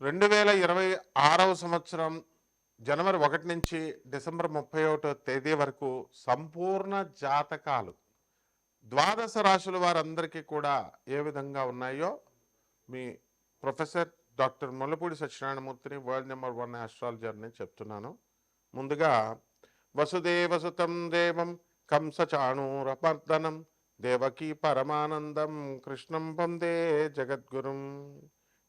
రెండు వేల ఇరవై ఆరవ సంవత్సరం జనవరి ఒకటి నుంచి డిసెంబర్ ముప్పై ఒకటో తేదీ వరకు సంపూర్ణ జాతకాలు. ద్వాదశ రాశుల వారందరికీ కూడా ఏ విధంగా ఉన్నాయో మీ ప్రొఫెసర్ డాక్టర్ ముల్లపూడి సత్యనారాయణమూర్తిని వరల్డ్ నెంబర్ వన్ ఆస్ట్రాలజర్ని చెప్తున్నాను. ముందుగా వసుదేవసుతం దేవం కంసచాణూరపర్దనం దేవకీ పరమానందం కృష్ణం పొందే జగద్గురుం.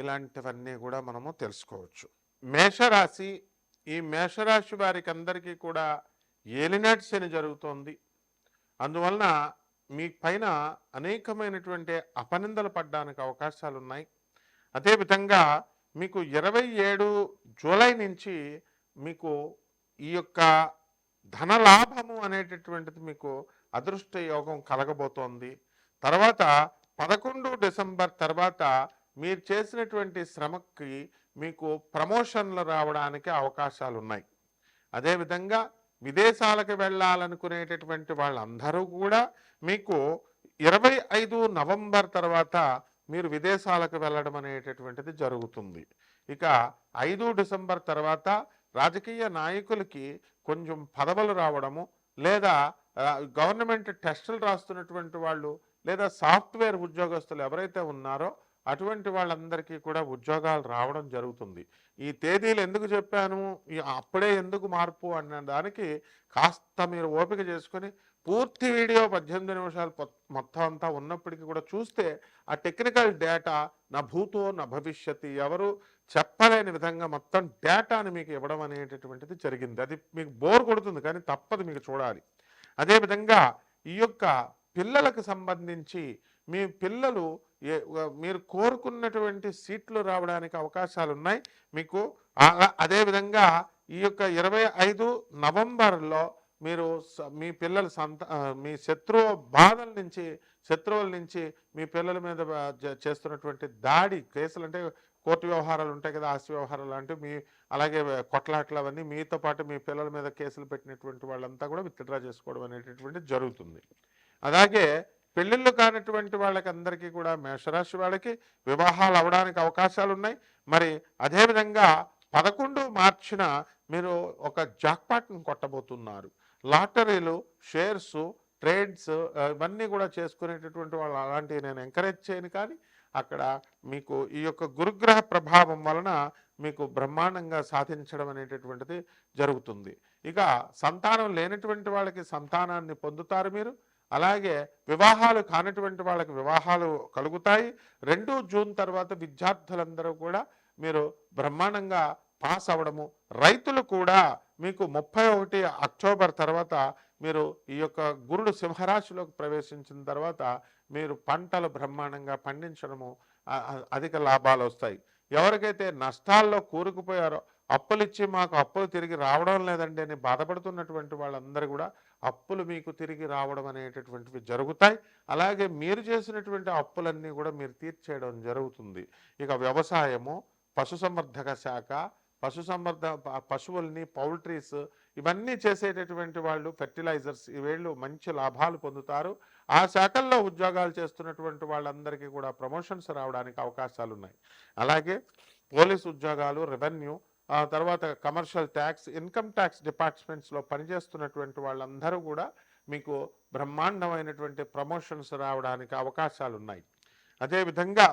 ఇలాంటివన్నీ కూడా మనము తెలుసుకోవచ్చు. మేషరాశి ఈ మేషరాశి వారికి అందరికీ కూడా ఏలినాటి శని జరుగుతోంది. అందువలన మీ పైన అనేకమైనటువంటి అపనిందలు పడడానికి అవకాశాలు ఉన్నాయి అదేవిధంగా మీకు ఇరవై ఏడు జూలై నుంచి మీకు ఈ యొక్క ధనలాభము అనేటటువంటిది మీకు అదృష్ట యోగం కలగబోతోంది. తర్వాత పదకొండు డిసెంబర్ తర్వాత మీరు చేసినటువంటి శ్రమకి మీకు ప్రమోషన్లు రావడానికి అవకాశాలు ఉన్నాయి అదేవిధంగా విదేశాలకు వెళ్ళాలనుకునేటటువంటి వాళ్ళందరూ కూడా మీకు ఇరవై ఐదు నవంబర్ తర్వాత మీరు విదేశాలకు వెళ్ళడం అనేటటువంటిది జరుగుతుంది. ఇక ఐదు డిసెంబర్ తర్వాత రాజకీయ నాయకులకి కొంచెం పదవులు రావడము లేదా గవర్నమెంట్ టెస్టులు రాస్తున్నటువంటి వాళ్ళు లేదా సాఫ్ట్వేర్ ఉద్యోగస్తులు ఎవరైతే ఉన్నారో అటువంటి వాళ్ళందరికీ కూడా ఉద్యోగాలు రావడం జరుగుతుంది. ఈ తేదీలు ఎందుకు చెప్పాను? అప్పుడే ఎందుకు మార్పు అన్న దానికి కాస్త మీరు ఓపిక చేసుకొని పూర్తి వీడియో పద్దెనిమిది నిమిషాలు మొత్తం అంతా ఉన్నప్పటికీ కూడా చూస్తే ఆ టెక్నికల్ డేటా నా భూతో నా భవిష్యత్తు ఎవరు చెప్పలేని విధంగా మొత్తం డేటాని మీకు ఇవ్వడం అనేటటువంటిది జరిగింది. అది మీకు బోర్ కొడుతుంది కానీ తప్పదు మీకు చూడాలి. అదేవిధంగా ఈ యొక్క పిల్లలకు సంబంధించి మీ పిల్లలు మీరు కోరుకున్నటువంటి సీట్లు రావడానికి అవకాశాలు ఉన్నాయి మీకు అదేవిధంగా ఈ యొక్క ఇరవై ఐదు నవంబర్లో మీరు స- మీ పిల్లల సంత మీ శత్రువు బాధల నుంచి శత్రువుల నుంచి మీ పిల్లల మీద చేస్తున్నటువంటి దాడి కేసులు అంటే కోర్టు వ్యవహారాలు ఉంటాయి కదా ఆస్తి వ్యవహారాలు లాంటివి మీ అలాగే కొట్లాట్లు అవన్నీ మీతో పాటు మీ పిల్లల మీద కేసులు పెట్టినటువంటి వాళ్ళంతా కూడా విత్డ్రా చేసుకోవడం అనేటటువంటి జరుగుతుంది. అలాగే పెళ్ళిళ్ళు కానటువంటి వాళ్ళకి అందరికీ కూడా మేషరాశి వాళ్ళకి వివాహాలు అవడానికి అవకాశాలు ఉన్నాయి మరి అదేవిధంగా పదకొండు మార్చిన మీరు ఒక జాక్పాట్ను కొట్టబోతున్నారు. లాటరీలు షేర్స్ ట్రేడ్స్ ఇవన్నీ కూడా చేసుకునేటటువంటి వాళ్ళు అలాంటివి నేను ఎంకరేజ్ చేయను కానీ అక్కడ మీకు ఈ యొక్క గురుగ్రహ ప్రభావం వలన మీకు బ్రహ్మాండంగా సాధించడం అనేటటువంటిది జరుగుతుంది. ఇక సంతానం లేనటువంటి వాళ్ళకి సంతానాన్ని పొందుతారు మీరు. అలాగే వివాహాలు కానటువంటి వాళ్ళకి వివాహాలు కలుగుతాయి. రెండు జూన్ తర్వాత విద్యార్థులందరూ కూడా మీరు బ్రహ్మాండంగా పాస్ అవ్వడము రైతులు కూడా మీకు ముప్పై ఒకటి అక్టోబర్ తర్వాత మీరు ఈ యొక్క గురుడు సింహరాశిలోకి ప్రవేశించిన తర్వాత మీరు పంటలు బ్రహ్మాండంగా పండించడము అధిక లాభాలు వస్తాయి. ఎవరికైతే నష్టాల్లో కూరుకుపోయారో అప్పులు ఇచ్చి మాకు అప్పులు తిరిగి రావడం లేదండి అని బాధపడుతున్నటువంటి వాళ్ళందరూ కూడా అప్పులు మీకు తిరిగి రావడం అనేటటువంటివి జరుగుతాయి. అలాగే మీరు చేసినటువంటి అప్పులన్నీ కూడా మీరు తీర్చేయడం జరుగుతుంది. ఇక వ్యవసాయము పశుసంవర్ధక శాఖ పశు సంవర్ధ పశువుల్ని పౌల్ట్రీస్ ఇవన్నీ చేసేటటువంటి వాళ్ళు ఫెర్టిలైజర్స్ ఇవేళ్ళు మంచి లాభాలు పొందుతారు. ఆ శాఖల్లో ఉద్యోగాలు చేస్తున్నటువంటి వాళ్ళందరికీ కూడా ప్రమోషన్స్ రావడానికి అవకాశాలు ఉన్నాయి అలాగే పోలీస్ ఉద్యోగాలు రెవెన్యూ ఆ తర్వాత కమర్షియల్ ట్యాక్స్ ఇన్కమ్ ట్యాక్స్ డిపార్ట్మెంట్స్లో పనిచేస్తున్నటువంటి వాళ్ళందరూ కూడా మీకు బ్రహ్మాండమైనటువంటి ప్రమోషన్స్ రావడానికి అవకాశాలు ఉన్నాయి అదేవిధంగా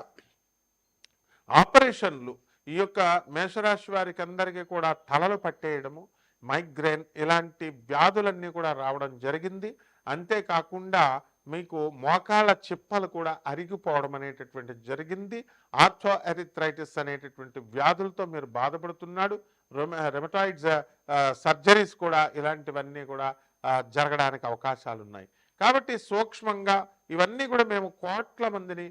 ఆపరేషన్లు ఈ యొక్క మేషరాశి వారికి అందరికీ కూడా తలలు పట్టేయడము మైగ్రేన్ ఇలాంటి వ్యాధులన్నీ కూడా రావడం జరిగింది. అంతేకాకుండా మీకు మోకాళ్ళ చిప్పలు కూడా అరిగిపోవడం అనేటటువంటి జరిగింది. ఆర్థో ఎరిథ్రైటిస్ అనేటటువంటి వ్యాధులతో మీరు బాధపడుతున్నాడు. రెమటాయిడ్స్ సర్జరీస్ uh, కూడా ఇలాంటివన్నీ కూడా uh, జరగడానికి అవకాశాలు ఉన్నాయి కాబట్టి సూక్ష్మంగా ఇవన్నీ కూడా మేము కోట్ల మందిని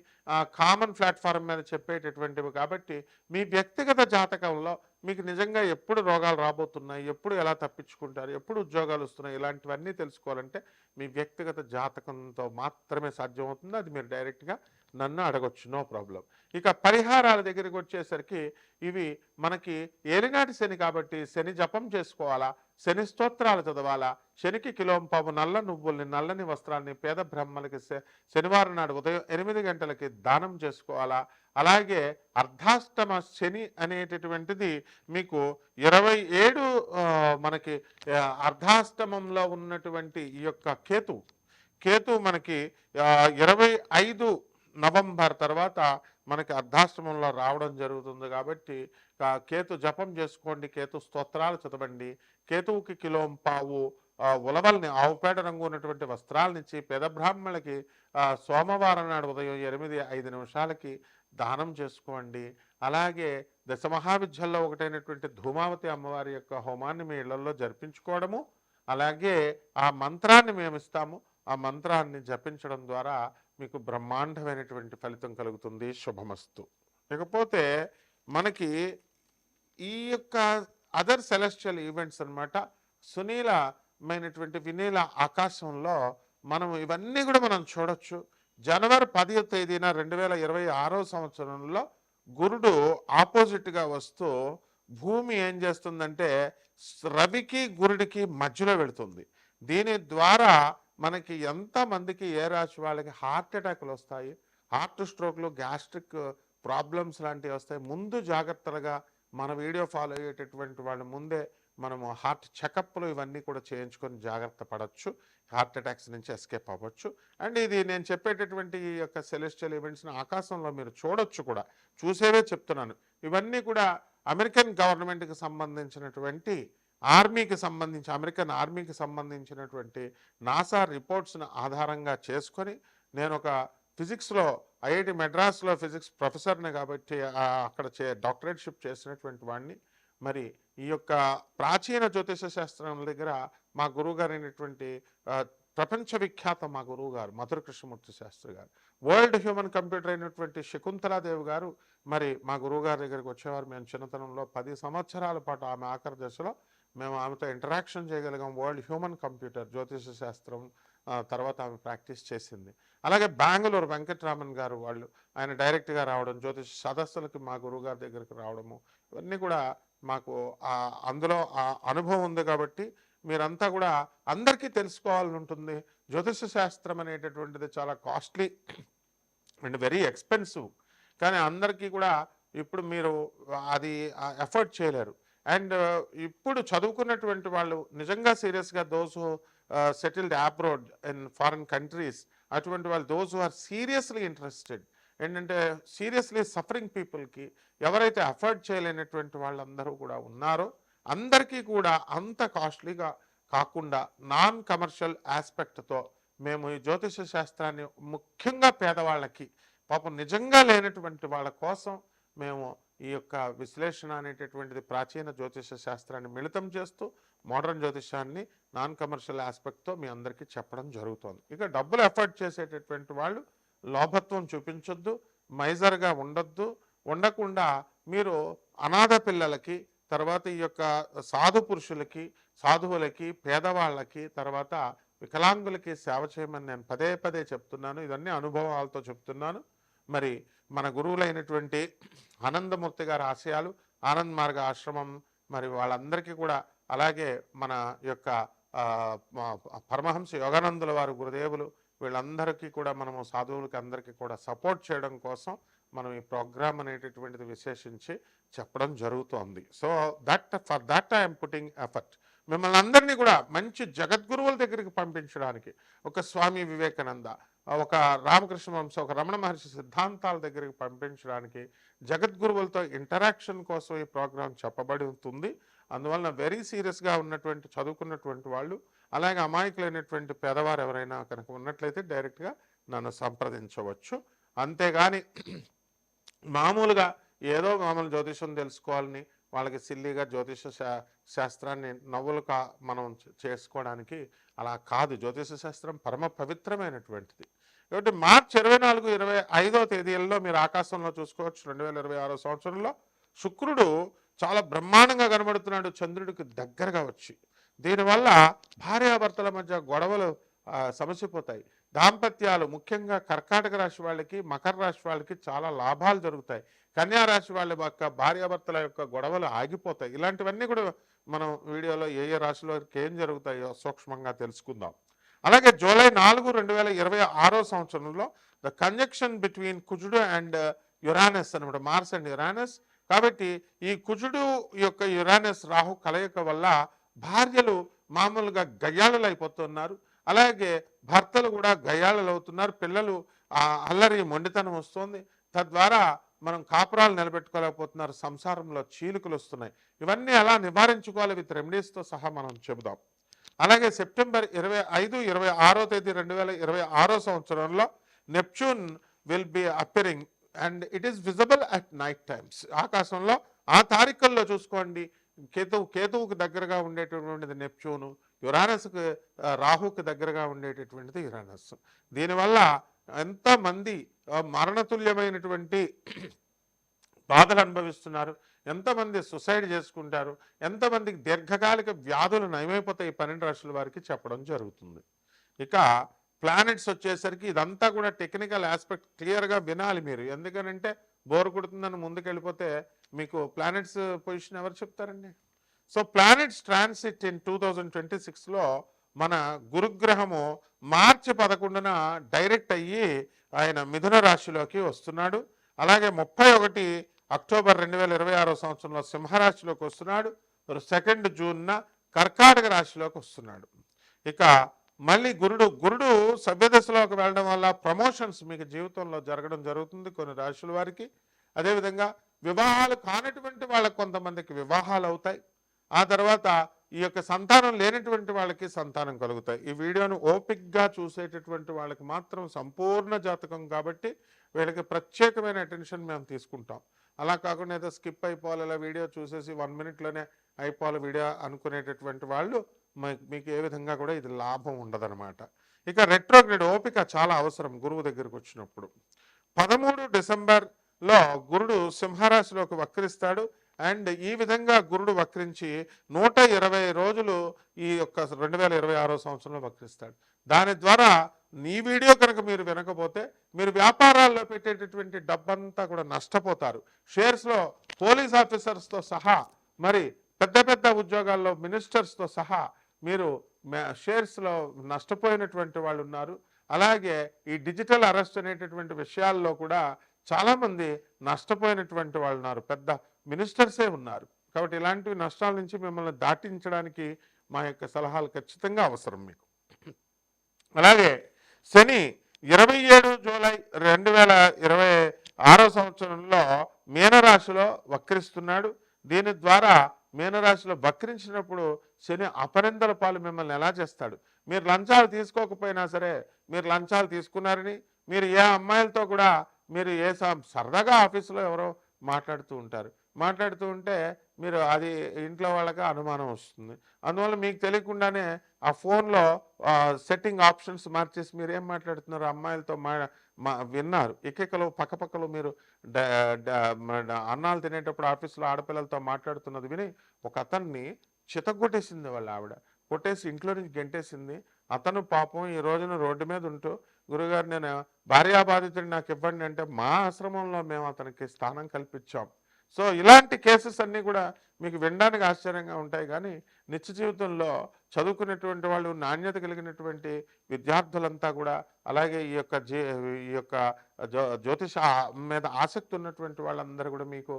కామన్ ప్లాట్ఫారం మీద చెప్పేటటువంటివి కాబట్టి మీ వ్యక్తిగత జాతకంలో మీకు నిజంగా ఎప్పుడు రోగాలు రాబోతున్నాయి ఎప్పుడు ఎలా తప్పించుకుంటారు ఎప్పుడు ఉద్యోగాలు వస్తున్నాయి ఇలాంటివన్నీ తెలుసుకోవాలంటే మీ వ్యక్తిగత జాతకంతో మాత్రమే సాధ్యమవుతుంది. అది మీరు డైరెక్ట్గా నన్ను అడగొచ్చు నో ప్రాబ్లం. ఇక పరిహారాల దగ్గరికి వచ్చేసరికి ఇవి మనకి ఏలినాటి శని కాబట్టి శని జపం చేసుకోవాలా శని స్తోత్రాలు చదవాలా శనికి కిలోంపావు నల్ల నువ్వుల్ని నల్లని వస్త్రాన్ని పేద బ్రహ్మలకి శనివారం నాడు ఉదయం ఎనిమిది గంటలకి దానం చేసుకోవాలా. అలాగే అర్ధాష్టమ శని అనేటటువంటిది మీకు ఇరవై ఏడు మనకి అర్ధాష్టమంలో ఉన్నటువంటి ఈ యొక్క కేతు. కేతు మనకి ఇరవై ఐదు నవంబర్ తర్వాత మనకి అర్ధాశ్రమంలో రావడం జరుగుతుంది కాబట్టి కేతు జపం చేసుకోండి కేతు స్తోత్రాలు చదవండి. కేతువుకి కిలోం పావు ఉలవల్ని ఆవుపేట రంగు ఉన్నటువంటి వస్త్రాలనిచ్చి పేద బ్రాహ్మణులకి సోమవారం నాడు ఉదయం ఎనిమిది ఐదు నిమిషాలకి దానం చేసుకోండి. అలాగే దశ మహావిద్యల్లో ఒకటైనటువంటి ధూమావతి అమ్మవారి యొక్క హోమాన్ని మీ ఇళ్ళలో జరిపించుకోవడము అలాగే ఆ మంత్రాన్ని మేము ఇస్తాము. ఆ మంత్రాన్ని జపించడం ద్వారా మీకు బ్రహ్మాండమైనటువంటి ఫలితం కలుగుతుంది. శుభమస్తు. ఇకపోతే మనకి ఈ యొక్క అదర్ సెలెస్టియల్ ఈవెంట్స్ అన్నమాట సునీలమైనటువంటి వినీల ఆకాశంలో మనం ఇవన్నీ కూడా మనం చూడొచ్చు. జనవరి పదివ తేదీన రెండు వేల ఇరవై ఆరో సంవత్సరంలో గురుడు ఆపోజిట్గా వస్తూ భూమి ఏం చేస్తుందంటే రవికి గురుడికి మధ్యలో వెళుతుంది. దీని ద్వారా మనకి ఎంతమందికి ఏ రాశి వాళ్ళకి హార్ట్ అటాక్లు వస్తాయి హార్ట్ స్ట్రోక్లు గ్యాస్ట్రిక్ ప్రాబ్లమ్స్ లాంటివి వస్తాయి ముందు జాగ్రత్తలుగా మన వీడియో ఫాలో అయ్యేటటువంటి వాళ్ళ ముందే మనము హార్ట్ చెకప్లు ఇవన్నీ కూడా చేయించుకొని జాగ్రత్త పడవచ్చు హార్ట్ అటాక్స్ నుంచి ఎస్కేప్ అవ్వచ్చు. అండ్ ఇది నేను చెప్పేటటువంటి ఈ యొక్క సెలెస్టియల్ ఈవెంట్స్ని ఆకాశంలో మీరు చూడొచ్చు కూడా చూసేవే చెప్తున్నాను. ఇవన్నీ కూడా అమెరికన్ గవర్నమెంట్కి సంబంధించినటువంటి ఆర్మీకి సంబంధించి అమెరికన్ ఆర్మీకి సంబంధించినటువంటి నాసా రిపోర్ట్స్ను ఆధారంగా చేసుకొని నేను ఒక ఫిజిక్స్లో ఐఐటి మెడ్రాస్లో ఫిజిక్స్ ప్రొఫెసర్ని కాబట్టి అక్కడ చే డాక్టరేట్షిప్ చేసినటువంటి వాడిని మరి ఈ యొక్క ప్రాచీన జ్యోతిష శాస్త్రం దగ్గర మా గురువు గారు అయినటువంటి ప్రపంచ విఖ్యాత మా గురువు గారు మధుర కృష్ణమూర్తి శాస్త్రి గారు. వరల్డ్ హ్యూమన్ కంప్యూటర్ అయినటువంటి శకుంతలాదేవి గారు మరి మా గురువు గారి దగ్గరికి వచ్చేవారు. మేము చిన్నతనంలో పది సంవత్సరాల పాటు ఆమె ఆఖరి దశలో మేము ఆమెతో ఇంటరాక్షన్ చేయగలిగాం. వరల్డ్ హ్యూమన్ కంప్యూటర్ జ్యోతిష శాస్త్రం తర్వాత ఆమె ప్రాక్టీస్ చేసింది. అలాగే బెంగళూరు వెంకటరామన్ గారు వాళ్ళు ఆయన డైరెక్ట్గా రావడం జ్యోతిష సదస్సులకి మా గురువు గారి దగ్గరికి రావడము ఇవన్నీ కూడా మాకు అందులో ఆ అనుభవం ఉంది కాబట్టి మీరంతా కూడా అందరికీ తెలుసుకోవాలని ఉంటుంది. జ్యోతిష శాస్త్రం అనేటటువంటిది చాలా కాస్ట్లీ అండ్ వెరీ ఎక్స్పెన్సివ్. కానీ అందరికీ కూడా ఇప్పుడు మీరు అది ఎఫర్ట్ చేయలేరు. అండ్ ఇప్పుడు చదువుకున్నటువంటి వాళ్ళు నిజంగా సీరియస్గా those settled abroad in foreign countries అటువంటి వాళ్ళు దోస్ ఆర్ సీరియస్లీ ఇంట్రెస్టెడ్ ఏంటంటే సీరియస్లీ సఫరింగ్ పీపుల్కి ఎవరైతే అఫోర్డ్ చేయలేనటువంటి వాళ్ళందరూ కూడా ఉన్నారో అందరికీ కూడా అంత కాస్ట్లీగా కాకుండా నాన్ కమర్షియల్ ఆస్పెక్ట్తో మేము ఈ జ్యోతిష శాస్త్రాన్ని ముఖ్యంగా పేదవాళ్ళకి పాపం నిజంగా లేనటువంటి వాళ్ళ కోసం మేము ఈ యొక్క విశ్లేషణ అనేటటువంటిది ప్రాచీన జ్యోతిష శాస్త్రాన్ని మిళితం చేస్తూ మోడర్న్ జ్యోతిషాన్ని నాన్ కమర్షియల్ ఆస్పెక్ట్తో మీ అందరికీ చెప్పడం జరుగుతోంది. ఇక డబ్బులు ఎఫర్ట్ చేసేటటువంటి వాళ్ళు లోభత్వం చూపించొద్దు మైజర్గా ఉండొద్దు. ఉండకుండా మీరు అనాథ పిల్లలకి తర్వాత ఈ యొక్క సాధు పురుషులకి సాధువులకి పేదవాళ్ళకి తర్వాత వికలాంగులకి సేవ చేయమని నేను పదే పదే చెప్తున్నాను. ఇవన్నీ అనుభవాలతో చెప్తున్నాను. మరి మన గురువులైనటువంటి ఆనందమూర్తి గారి ఆశయాలు ఆనంద్ మార్గ ఆశ్రమం మరి వాళ్ళందరికీ కూడా అలాగే మన యొక్క పరమహంస యోగానందుల వారు గురుదేవులు వీళ్ళందరికీ కూడా మనము సాధువులకి అందరికీ కూడా సపోర్ట్ చేయడం కోసం మనం ఈ ప్రోగ్రామ్ అనేటటువంటిది విశేషించి చెప్పడం జరుగుతోంది. So that for that I'm putting effort. మిమ్మల్ని అందరినీ కూడా మంచి జగద్గురువుల దగ్గరికి పంపించడానికి ఒక స్వామి వివేకానంద ఒక రామకృష్ణ వంశ ఒక రమణ మహర్షి సిద్ధాంతాల దగ్గరికి పంపించడానికి జగద్గురువులతో ఇంటరాక్షన్ కోసం ఈ ప్రోగ్రాం చెప్పబడి ఉంటుంది. అందువలన వెరీ సీరియస్గా ఉన్నటువంటి చదువుకున్నటువంటి వాళ్ళు అలాగే అమాయకులైనటువంటి పేదవారు ఎవరైనా కనుక ఉన్నట్లయితే డైరెక్ట్గా నన్ను సంప్రదించవచ్చు. అంతేగాని మామూలుగా ఏదో మామూలు జ్యోతిషం తెలుసుకోవాలని వాళ్ళకి సిల్లీగా జ్యోతిష శా- శాస్త్రాన్ని నవ్వులుగా మనం చేసుకోవడానికి అలా కాదు. జ్యోతిష శాస్త్రం పరమ పవిత్రమైనటువంటిది. కాబట్టి మార్చి ఇరవై నాలుగు ఇరవై ఐదో తేదీల్లో మీరు ఆకాశంలో చూసుకోవచ్చు. రెండు వేల ఇరవై ఆరో సంవత్సరంలో శుక్రుడు చాలా బ్రహ్మాండంగా కనబడుతున్నాడు. చంద్రుడికి దగ్గరగా వచ్చి. దీనివల్ల భార్యాభర్తల మధ్య గొడవలు సమసిపోతాయి. దాంపత్యాలు ముఖ్యంగా కర్కాటక రాశి వాళ్ళకి మకర రాశి వాళ్ళకి చాలా లాభాలు జరుగుతాయి. కన్యా రాశి వాళ్ళ యొక్క భార్యాభర్తల యొక్క గొడవలు ఆగిపోతాయి. ఇలాంటివన్నీ కూడా మనం వీడియోలో ఏ ఏ రాశిలో ఏం జరుగుతాయో సూక్ష్మంగా తెలుసుకుందాం. అలాగే జూలై నాలుగు రెండు వేల ఇరవై ఆరో సంవత్సరంలో ద కంజక్షన్ బిట్వీన్ కుజుడు అండ్ యురానస్ అనమాట మార్స్ అండ్ యురానస్. కాబట్టి ఈ కుజుడు యొక్క యురానస్ రాహు కలయిక వల్ల భార్యలు మామూలుగా గయ్యాళలు అయిపోతున్నారు అలాగే భర్తలు కూడా గయ్యాళలు అవుతున్నారు పిల్లలు ఆ అల్లరి మొండితనం వస్తుంది. తద్వారా మనం కాపురాలు నిలబెట్టుకోలేకపోతున్నారు సంసారంలో చీలికలు వస్తున్నాయి. ఇవన్నీ ఎలా నివారించుకోవాలి విత్ రెమెడీస్తో సహా మనం చెబుదాం. అలాగే సెప్టెంబర్ ఇరవై ఐదు ఇరవై ఆరో తేదీ రెండు వేల ఇరవై ఆరో సంవత్సరంలో Neptune will be appearing and it is visible at night times. ఆకాశంలో ఆ తారీఖుల్లో చూసుకోండి. కేతువు కేతువుకు దగ్గరగా ఉండేటటువంటిది నెప్ట్యూను యురానస్కు రాహుకు దగ్గరగా ఉండేటటువంటిది యురానస్ దీనివల్ల ఎంతమంది మరణతుల్యమైనటువంటి బాధలు అనుభవిస్తున్నారు ఎంతమంది సుసైడ్ చేసుకుంటారు ఎంతమందికి దీర్ఘకాలిక వ్యాధులు నయమైపోతాయి ఈ పన్నెండు రాశుల వారికి చెప్పడం జరుగుతుంది. ఇక ప్లానెట్స్ వచ్చేసరికి ఇదంతా కూడా టెక్నికల్ ఆస్పెక్ట్ క్లియర్గా వినాలి మీరు. ఎందుకనంటే బోర్ కొడుతుందని ముందుకు వెళ్ళిపోతే మీకు ప్లానెట్స్ పొజిషన్ ఎవరు చెప్తారండి? So planets transit in two thousand twenty సిక్స్లో మన గురుగ్రహము మార్చి పదకొండున డైరెక్ట్ అయ్యి ఆయన మిథున రాశిలోకి వస్తున్నాడు. అలాగే ముప్పై ఒకటి అక్టోబర్ రెండు వేల ఇరవై ఆరో సంవత్సరంలో సింహరాశిలోకి వస్తున్నాడు. సెకండ్ జూన్న కర్కాటక రాశిలోకి వస్తున్నాడు. ఇక మళ్ళీ గురుడు గురుడు సభ్యదశలోకి వెళ్ళడం వల్ల ప్రమోషన్స్ మీకు జీవితంలో జరగడం జరుగుతుంది కొన్ని రాశుల వారికి. అదేవిధంగా వివాహాలు కానటువంటి వాళ్ళకి కొంతమందికి వివాహాలు అవుతాయి. ఆ తర్వాత ఈ యొక్క సంతానం లేనటువంటి వాళ్ళకి సంతానం కలుగుతాయి. ఈ వీడియోను ఓపిక్గా చూసేటటువంటి వాళ్ళకి మాత్రం సంపూర్ణ జాతకం కాబట్టి వీళ్ళకి ప్రత్యేకమైన అటెన్షన్ మేము తీసుకుంటాం. అలా కాకుండా ఏదో స్కిప్ అయిపోవాలి ఇలా వీడియో చూసేసి వన్ మినిట్లోనే అయిపోవాలి వీడియో అనుకునేటటువంటి వాళ్ళు మీకు ఏ విధంగా కూడా ఇది లాభం ఉండదనమాట ఇక రెట్రోగ్రేడ్ ఓపిక చాలా అవసరం గురువు దగ్గరికి వచ్చినప్పుడు. పదమూడు డిసెంబర్లో గురుడు సింహరాశిలోకి వక్రిస్తాడు. అండ్ ఈ విధంగా గురుడు వక్రించి నూట ఇరవై రోజులు ఈ యొక్క రెండు వేల ఇరవై ఆరో సంవత్సరంలో వక్రిస్తాడు. దాని ద్వారా నీ వీడియో కనుక మీరు వినకపోతే మీరు వ్యాపారాల్లో పెట్టేటటువంటి డబ్బంతా కూడా నష్టపోతారు. షేర్స్లో పోలీస్ ఆఫీసర్స్తో సహా మరి పెద్ద పెద్ద ఉద్యోగాల్లో మినిస్టర్స్తో సహా మీరు షేర్స్లో నష్టపోయినటువంటి వాళ్ళు ఉన్నారు. అలాగే ఈ డిజిటల్ అరెస్ట్ అనేటటువంటి విషయాల్లో కూడా చాలామంది నష్టపోయినటువంటి వాళ్ళు ఉన్నారు. పెద్ద మినిస్టర్సే ఉన్నారు. కాబట్టి ఇలాంటివి నష్టాల నుంచి మిమ్మల్ని దాటించడానికి మా యొక్క సలహాలు ఖచ్చితంగా అవసరం మీకు. అలాగే శని ఇరవై ఏడు జూలై రెండు వేల ఇరవై ఆరో సంవత్సరంలో మీనరాశిలో వక్రిస్తున్నాడు. దీని ద్వారా మీనరాశిలో వక్రించినప్పుడు శని అపరిందల పాలు మిమ్మల్ని ఎలా చేస్తాడు? మీరు లంచాలు తీసుకోకపోయినా సరే మీరు లంచాలు తీసుకున్నారని మీరు ఏ అమ్మాయిలతో కూడా మీరు ఏ స- సరదాగా ఆఫీసులో ఎవరో మాట్లాడుతూ ఉంటారు. మాట్లాడుతూ ఉంటే మీరు అది ఇంట్లో వాళ్ళకి అనుమానం వస్తుంది. అందువల్ల మీకు తెలియకుండానే ఆ ఫోన్లో సెట్టింగ్ ఆప్షన్స్ మార్చేసి మీరు ఏం మాట్లాడుతున్నారు? అమ్మాయిలతో మా విన్నారు. ఎకెకలో పక్కపక్కలో మీరు అన్నాలు తినేటప్పుడు ఆఫీస్లో ఆడపిల్లలతో మాట్లాడుతున్నది విని ఒక అతన్ని చితగొట్టేసింది వాళ్ళ ఆవిడ. కొట్టేసి ఇంట్లో నుంచి గెంటేసింది. అతను పాపం ఈ రోజున రోడ్డు మీద ఉంటూ గురుగారు నేను భార్యాబాధితుడు నాకు ఇవ్వండి అంటే మా ఆశ్రమంలో మేము అతనికి స్థానం కల్పించాం. సో ఇలాంటి కేసెస్ అన్నీ కూడా మీకు వినడానికి ఆశ్చర్యంగా ఉంటాయి. కానీ నిత్య జీవితంలో చదువుకునేటువంటి వాళ్ళు నాణ్యత కలిగినటువంటి విద్యార్థులంతా కూడా అలాగే ఈ యొక్క జీ ఈ యొక్క జ్యో జ్యోతిష మీద ఆసక్తి ఉన్నటువంటి వాళ్ళందరూ కూడా మీకు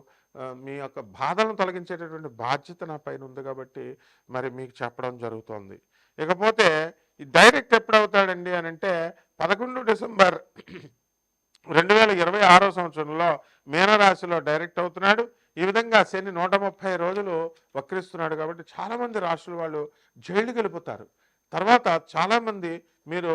మీ యొక్క బాధలను తొలగించేటటువంటి బాధ్యత నా పైన ఉంది కాబట్టి మరి మీకు చెప్పడం జరుగుతోంది. ఇకపోతే ఈ డైరెక్ట్ ఎప్పుడవుతాడండి అని అంటే పదకొండు డిసెంబర్ రెండు వేల ఇరవై ఆరో సంవత్సరంలో మీనరాశిలో డైరెక్ట్ అవుతున్నాడు. ఈ విధంగా శని నూట ముప్పై రోజులు వక్రిస్తున్నాడు కాబట్టి చాలామంది రాశుల వాళ్ళు జైలుకి వెళ్ళిపోతారు. తర్వాత చాలామంది మీరు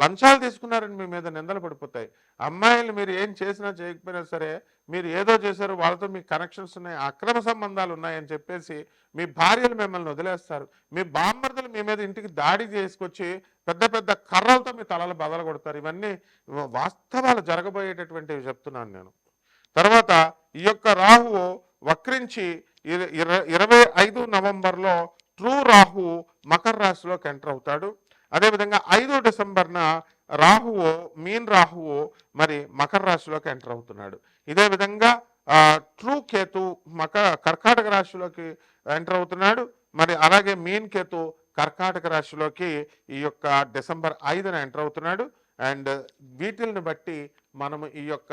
లంచాలు తీసుకున్నారని మీ మీద నిందలు పడిపోతాయి. అమ్మాయిలు మీరు ఏం చేసినా చేయకపోయినా సరే మీరు ఏదో చేశారు వాళ్ళతో మీకు కనెక్షన్స్ ఉన్నాయి అక్రమ సంబంధాలు ఉన్నాయని చెప్పేసి మీ భార్యలు మిమ్మల్ని వదిలేస్తారు. మీ బామ్మర్దలు మీ మీద ఇంటికి దాడి చేసుకొచ్చి పెద్ద పెద్ద కర్రలతో మీ తలలు బదలు కొడతారు ఇవన్నీ వాస్తవాలు జరగబోయేటటువంటివి చెప్తున్నాను నేను. తర్వాత ఈ యొక్క రాహువు వక్రించి ఇరవై ఐదు నవంబర్లో ట్రూ రాహు మకర రాశిలోకి ఎంటర్ అవుతాడు. అదేవిధంగా ఐదో డిసెంబర్న రాహువు మీన్ రాహువు మరి మకర రాశిలోకి ఎంటర్ అవుతున్నాడు. ఇదే విధంగా ట్రూ కేతు మక కర్కాటక రాశిలోకి ఎంటర్ అవుతున్నాడు. మరి అలాగే మీన్ కేతు కర్కాటక రాశిలోకి ఈ యొక్క డిసెంబర్ ఐదున ఎంటర్ అవుతున్నాడు. అండ్ వీటిల్ని బట్టి మనము ఈ యొక్క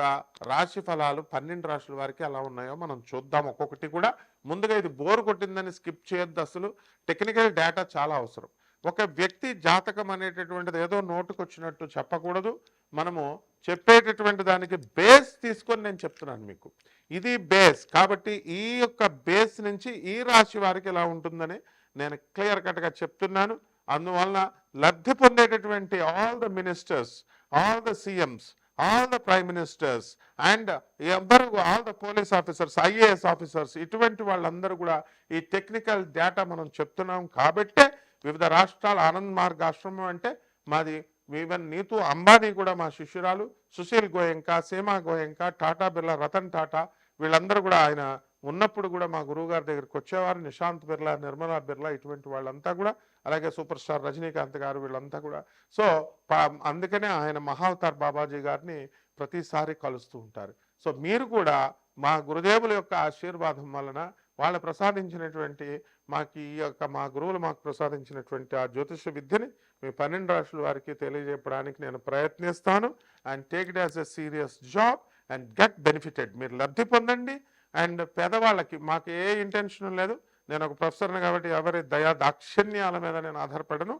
రాశి ఫలాలు పన్నెండు రాశుల వారికి ఎలా ఉన్నాయో మనం చూద్దాం ఒక్కొక్కటి కూడా. ముందుగా ఇది బోర్ కొట్టిందని స్కిప్ చేయొద్దు అసలు. టెక్నికల్ డేటా చాలా అవసరం. ఒక వ్యక్తి జాతకం అనేటటువంటిది ఏదో నోటుకొచ్చినట్టు చెప్పకూడదు. మనము చెప్పేటటువంటి దానికి బేస్ తీసుకొని నేను చెప్తున్నాను మీకు. ఇది బేస్ కాబట్టి ఈ యొక్క బేస్ నుంచి ఈ రాశి వారికి ఎలా ఉంటుందని నేను క్లియర్ కట్గా చెప్తున్నాను. అందువలన లబ్ధి పొందేటటువంటి all the ministers all the CMs all the prime ministers and ఎవరు all the police officers IAS officers ఇటువంటి వాళ్ళందరూ కూడా ఈ టెక్నికల్ డేటా మనం చెప్తున్నాం కాబట్టే వివిధ రాష్ట్రాల ఆనంద్ మార్గ్ ఆశ్రమం అంటే మాది ఈవెన్ నీతు అంబానీ కూడా మా శిష్యురాలు సుశీల్ గోయంక సీమా గోయంక టాటా బిర్లా రతన్ టాటా వీళ్ళందరూ కూడా ఆయన ఉన్నప్పుడు కూడా మా గురువు గారి దగ్గరికి వచ్చేవారు నిశాంత్ బిర్లా నిర్మలా బిర్లా ఇటువంటి వాళ్ళంతా కూడా అలాగే సూపర్ స్టార్ రజనీకాంత్ గారు వీళ్ళంతా కూడా. సో పా- అందుకనే ఆయన మహావతార్ బాబాజీ గారిని ప్రతిసారి కలుస్తూ ఉంటారు. సో మీరు కూడా మా గురుదేవుల యొక్క ఆశీర్వాదం వలన వాళ్ళు ప్రసాదించినటువంటి మాకు ఈ యొక్క మా గురువులు మాకు ప్రసాదించినటువంటి ఆ జ్యోతిష విద్యని మీ పన్నెండు రాష్ట్రాల వారికి తెలియజేయడానికి నేను ప్రయత్నిస్తాను. And take it as a serious job and get benefited మీరు లబ్ధి పొందండి. అండ్ పేదవాళ్ళకి మాకు ఏ ఇంటెన్షన్ లేదు. నేను ఒక ప్రొఫెసర్ని కాబట్టి ఎవరి దయా దాక్షిణ్యాల మీద నేను ఆధారపడను.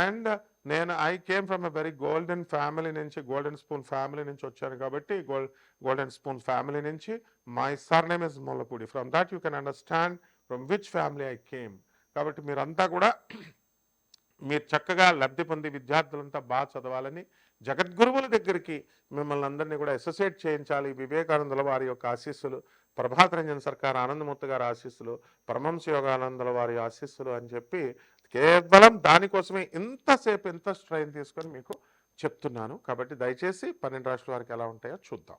అండ్ నేను I came from a very golden family నుంచి గోల్డెన్ స్పూన్ ఫ్యామిలీ నుంచి వచ్చాను కాబట్టి గోల్డ్ గోల్డెన్ స్పూన్ ఫ్యామిలీ నుంచి my surname is Mollapudi from that you can understand from which family I came కాబట్టి మీరంతా కూడా మీరు చక్కగా లబ్ధి పొంది విద్యార్థులంతా బాగా చదవాలని జగద్గురువుల దగ్గరికి మిమ్మల్ని అందరినీ కూడా అసోసియేట్ చేయించాలి. వివేకానందుల వారి యొక్క ఆశీస్సులు ప్రభాత రంజన్ సర్కార్ ఆనందమూర్తి గారి ఆశీస్సులు పరమంశ యోగానందుల వారి ఆశీస్సులు అని చెప్పి కేవలం దానికోసమే ఇంతసేపు ఇంత స్ట్రైన్ తీసుకొని మీకు చెప్తున్నాను. కాబట్టి దయచేసి పన్నెండు రాష్ట్రాల వారికి ఎలా ఉంటాయో చూద్దాం.